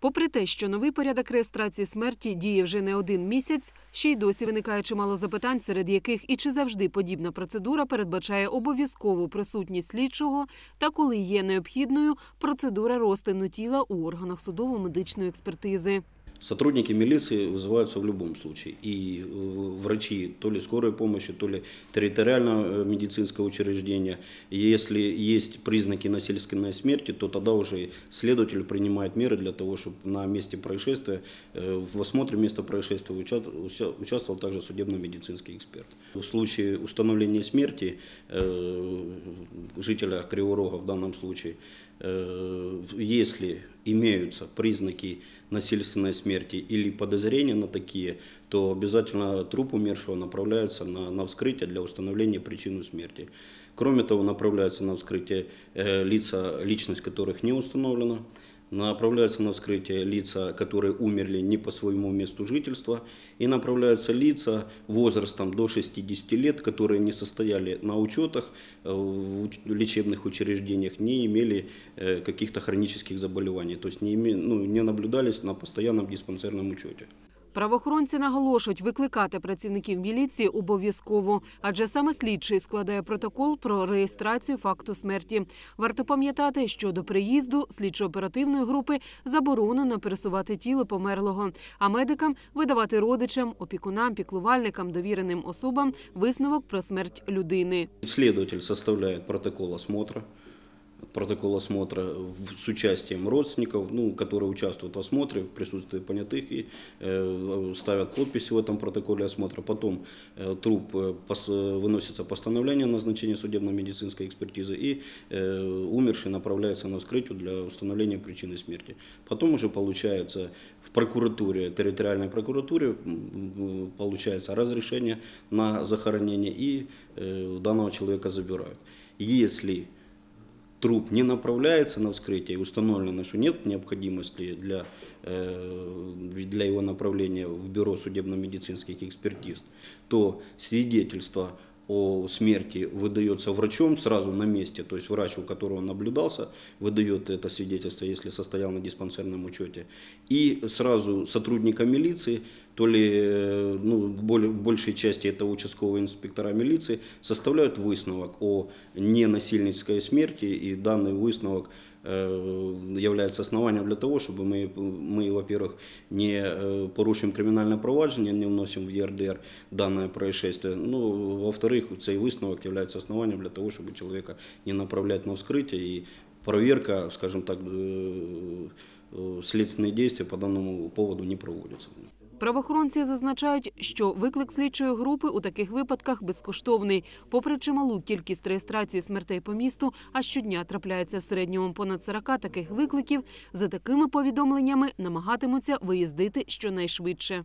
Попри те, що новий порядок реєстрації смерті діє вже не один місяць, ще й досі виникає чимало запитань, серед яких і чи завжди подібна процедура передбачає обов'язкову присутність слідчого, та коли є необхідною процедура розтину тіла у органах судово-медичної експертизи. Сотрудники милиции вызываются в любом случае. И э, врачи то ли скорой помощи, то ли территориального медицинского учреждения. Если есть признаки насильственной смерти, то тогда уже следователь принимает меры для того, чтобы на месте происшествия, э, в осмотре места происшествия участвовал также судебно-медицинский эксперт. В случае установления смерти э, жителя Криворога в данном случае, э, если имеются признаки насильственной смерти или подозрения на такие, то обязательно труп умершего направляется на, на вскрытие для установления причины смерти. Кроме того, направляются на вскрытие э, лица, личность которых не установлена, направляются на вскрытие лица, которые умерли не по своему месту жительства, и направляются лица возрастом до 60 лет, которые не состояли на учетах э, в лечебных учреждениях, не имели э, каких-то хронических заболеваний, то есть не, име- ну, не наблюдались на постоянном диспансерном учете. Правоохоронці наголошують, викликати працівників міліції обов'язково, адже саме слідчий складає протокол про реєстрацію факту смерті. Варто пам'ятати, що до приїзду слідчо-оперативної групи заборонено пересувати тіло померлого, а медикам видавати родичам, опікунам, піклувальникам, довіреним особам висновок про смерть людини. Следователь составляет протокол осмотра, протокол осмотра с участием родственников, ну, которые участвуют в осмотре, в присутствии понятых и э, ставят подписи в этом протоколе осмотра. Потом э, труп э, пос- э, выносится постановление о назначении судебно-медицинской экспертизы и э, умерший направляется на вскрытие для установления причины смерти. Потом уже получается в прокуратуре, территориальной прокуратуре получается разрешение на захоронение и э, данного человека забирают. Если труп не направляется на вскрытие установлено, что нет необходимости для, э, для его направления в бюро судебно-медицинских экспертиз, то свидетельство о смерти выдается врачом сразу на месте, то есть врач, у которого наблюдался, выдает это свидетельство, если состоял на диспансерном учете, и сразу сотрудника милиции, то ли э, ну, более- большей части это участковые инспектора милиции, составляют выставок о ненасильницкой смерти, и данный выставок э, является основанием для того, чтобы мы, мы во-первых, не э, порушим криминальное провадження, не вносим в ЄРДР данное происшествие. Ну, во-вторых, цей висновок является основанием для того, чтобы человека не направлять на вскрытие и проверка, скажем так, э, э, следственные действия по данному поводу не проводятся. Правоохоронці зазначають, що виклик слідчої групи у таких випадках безкоштовний. Попри чималу кількість реєстрації смертей по місту, а щодня трапляється в середньому понад 40 таких викликів. За такими повідомленнями намагатимуться виїздити щонайшвидше.